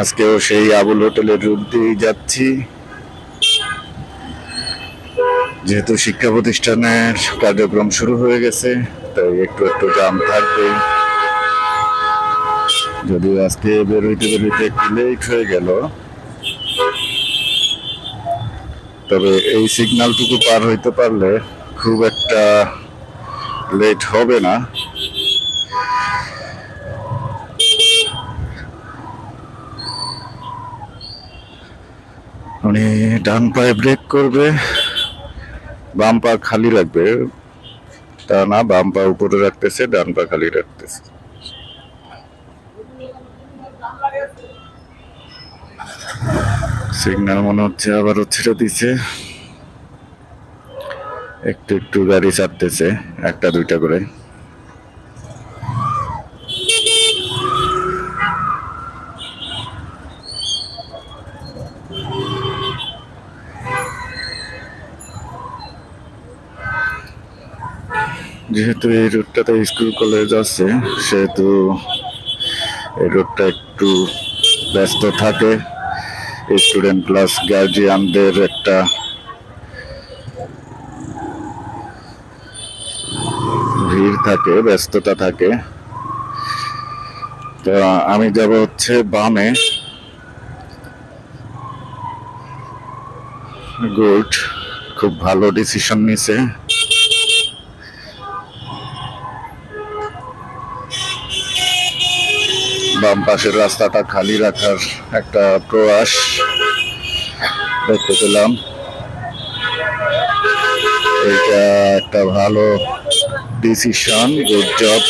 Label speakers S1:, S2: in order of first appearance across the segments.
S1: আজকেও সেই আবুল হোটেলের রুট দিয়েই যাচ্ছি। যেহেতু শিক্ষা প্রতিষ্ঠানের কার্যক্রম শুরু হয়ে গেছে, তাই একটু একটু জাম থাকবে। যদিও আজকে বেরোইতে বেরোইতে একটু লেট হয়ে গেল। তবে এই সিগন্যালটুকু পার হইতে পারলে খুব একটা লেট হবে না। উনি ডান পায়ে ব্রেক করবে, বাম পা খালি রাখবে। তা না, বাম পা উপরে রাখতেছে, ডান পা খালি রাখতেছে। সিগন্যাল মনে হচ্ছে আবারও ছেড়ে দিছে। একটু একটু গাড়ি ছাড়তেছে, একটা দুইটা করে। যেহেতু এই রুটটাতে স্কুল কলেজ আছে, সেহেতু এই রুটটা একটু ব্যস্ত থাকে। স্টুডেন্ট প্লাস গার্জিয়ানদের একটা ভিড় থাকে, ব্যস্ততা থাকে। তো আমি যাব হচ্ছে বামে। গুড, খুব ভালো ডিসিশন নিছে। বাম পাশের রাস্তাটা খালি রাখার একটা প্রয়াস দেখতে পেলাম। এটা একটা ভালো ডিসিশন গুড জব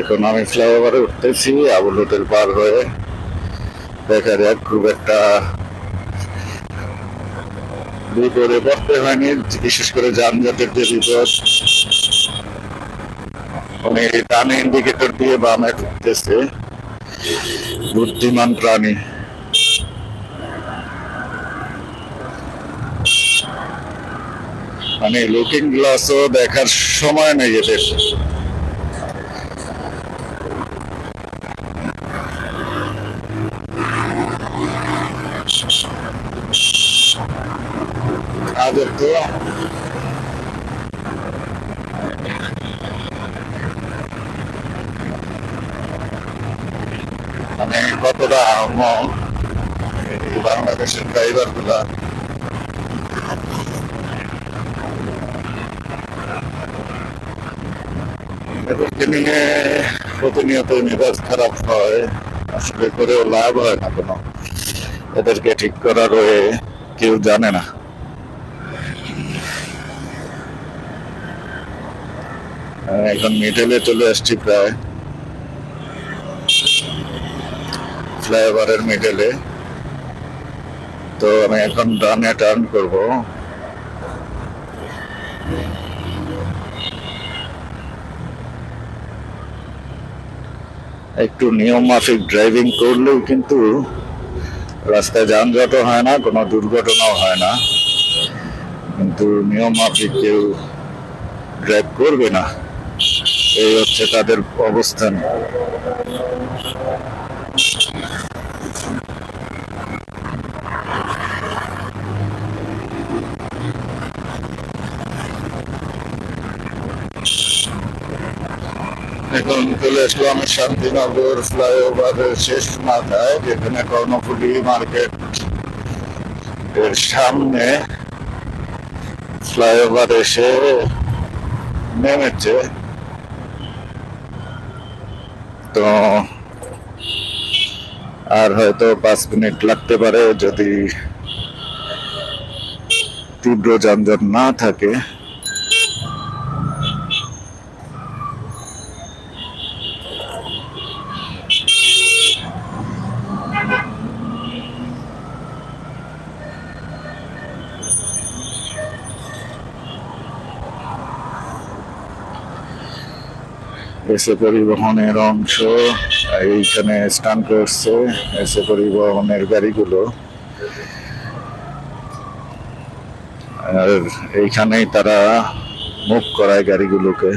S1: এখন আমি ফ্লাইওভারে উঠতেছি, আবুল হোটেল পার হয়ে দেখা যাক, খুব একটা বিপদে পড়তে হয়নি। বিশেষ করে যানজটের যে বিপদ উনি ডানে ইন্ডিকেটর দিয়ে বামে ঢুকতেছে বুদ্ধিমান প্রাণী। মানে লুকিং গ্লাসও দেখার সময় নেই এদের। আগে তো মানে কতটা বাংলাদেশের ড্রাইভারগুলা প্রতিনিয়ত মেজাজ খারাপ হয় আসলে করেও লাভ হয় না কোনো এদেরকে ঠিক করার কেউ জানে না এখন মিডলে চলে আসছি প্রায়। ফ্লাইওভারের মিডলে তো আমি এখন ডানে টার্ন করব। একটু নিয়ম মাফিক ড্রাইভিং করলেও কিন্তু রাস্তায় যানজটও হয় না, কোনো দুর্ঘটনাও হয় না। কিন্তু নিয়ম মাফিক কেউ ড্রাইভ করবে না। এই হচ্ছে তাদের অবস্থান। এখন চলে আসলো আমি শান্তিনগর ফ্লাইওভারের শেষ মাথায়, যেখানে কর্ণফুলি মার্কেট এর সামনে ফ্লাইওভার এসে নেমেছে। তো আর হয়তো পাঁচ মিনিট লাগতে পারে যদি তীব্র যানজট না থাকে। এসে পরিবহনের অংশ, এইখানে স্টান করছে, এসে পরিবহনের গাড়িগুলো। আর এইখানেই তারা মুখ করায় গাড়িগুলোকে।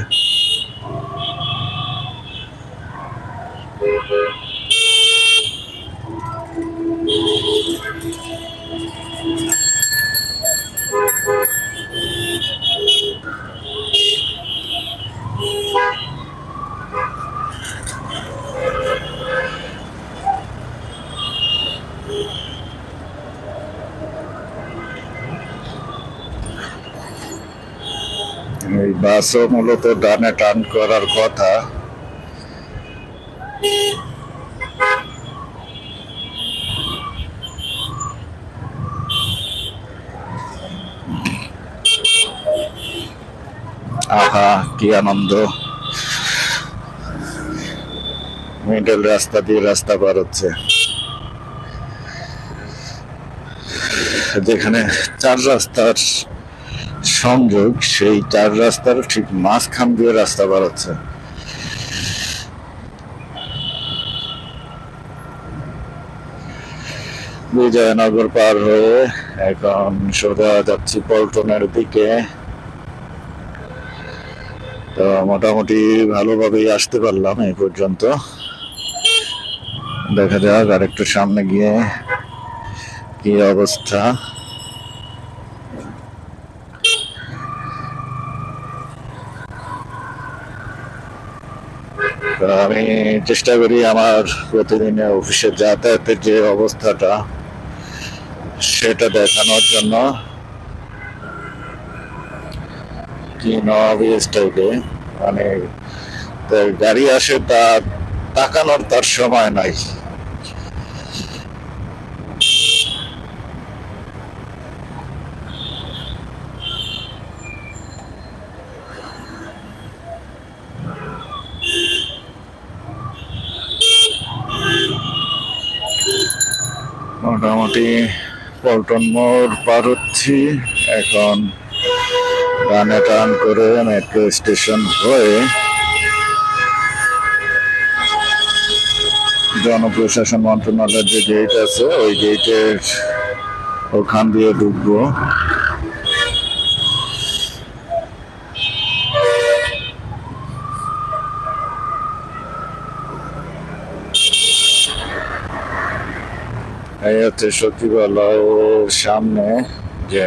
S1: বাসও মূলত ডানে টান করার কথা। আহা, কি আনন্দ। মিডল রাস্তা দিয়ে রাস্তা পার হচ্ছে। যেখানে চার রাস্তার সংযোগ, সেই চার রাস্তার ঠিক মাঝখান দিয়ে রাস্তা হচ্ছে বিজয়নগর পার হয়ে এখন সোজা যাচ্ছি পল্টনের দিকে। তো মোটামুটি ভালোভাবেই আসতে পারলাম এই পর্যন্ত। দেখা যাক আর একটু সামনে গিয়ে কি অবস্থা। আমি চেষ্টা করি আমার প্রতিদিনে অফিসে যাতায়াতের যে অবস্থাটা, সেটা দেখানোর জন্য। কি মানে গাড়ি আসে, তা তাকানোর তার সময় নাই। মোটামুটি পল্টন মোড় পার হচ্ছি। এখন ডানে টান করে মেট্রো স্টেশন হয়ে জনপ্রশাসন মন্ত্রণালয়ের যে গেট আছে, ওই গেটের ওখান দিয়ে ঢুকবো। এই হচ্ছে সচিবালয়ের সামনে যে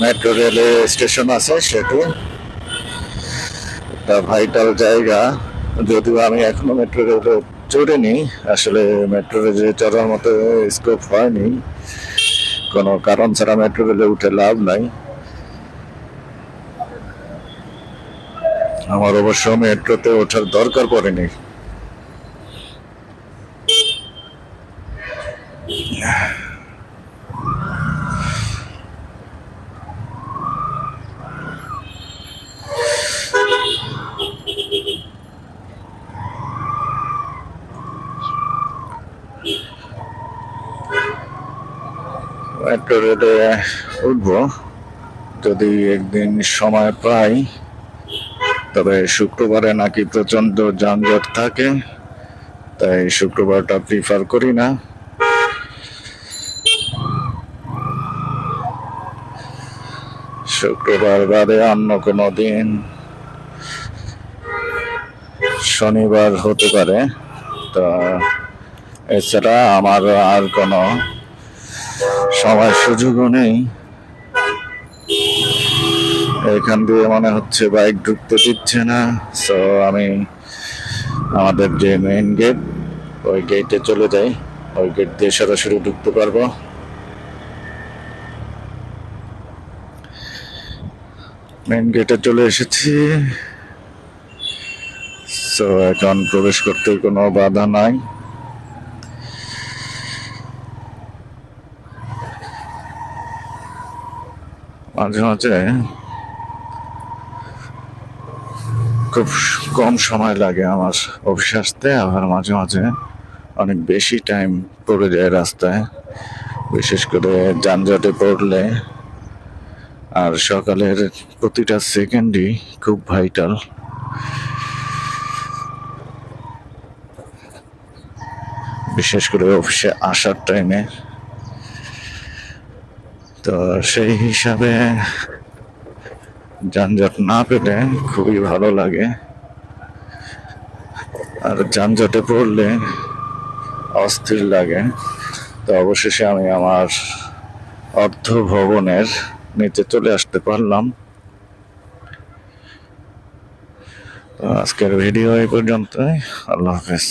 S1: মেট্রো রেলের স্টেশন আছে সেটি একটা ভাইটাল জায়গা। যদিও আমি এখনও মেট্রো রেলে চড়িনি, আসলে মেট্রো রেলে চড়ার মতো স্কোপ হয়নি। কোনো কারণ ছাড়া মেট্রো রেলে উঠে লাভ নাই। আমার অবশ্য মেট্রোতে ওঠার দরকার পড়েনি। মেট্রো রেলে উঠবো। যদি একদিন সময় পাই, তবে শুক্রবারে নাকি প্রচণ্ড যানজট থাকে, তাই শুক্রবারটা প্রিফার করি না। শুক্রবার বাদে অন্য কোনো দিন শনিবার হতে পারে, তা এছাড়া আমার আর কোনো সময় সুযোগও নেই। এখান দিয়ে মনে হচ্ছে বাইক ঢুকতে দিচ্ছে না। সো আমি আমাদের যে মেইন গেট ওই গেটে চলে যাই। ওই গেট দিয়ে সরাসরি ঢুকতে পারব। মেইন গেটে চলে এসেছি। সো এখন প্রবেশ করতে কোনো বাধা নাই। মাঝে মাঝে খুব কম সময় লাগে আমার অফিস আসতে, আবার মাঝে মাঝে অনেক বেশি টাইম পড়ে যায় রাস্তায়। বিশেষ করে যানজটে পড়লে আর সকালের প্রতিটা সেকেন্ডই খুব ভাইটাল বিশেষ করে অফিসে আসার টাইমে তো সেই হিসাবে যানজট না পেলে খুবই ভালো লাগে। আর যানজটে পড়লে অস্থির লাগে। তো অবশেষে আমি আমার অর্ধ ভবনের নিচে চলে আসতে পারলাম। আজকের ভিডিও এই পর্যন্তই। আল্লাহ হাফেজ।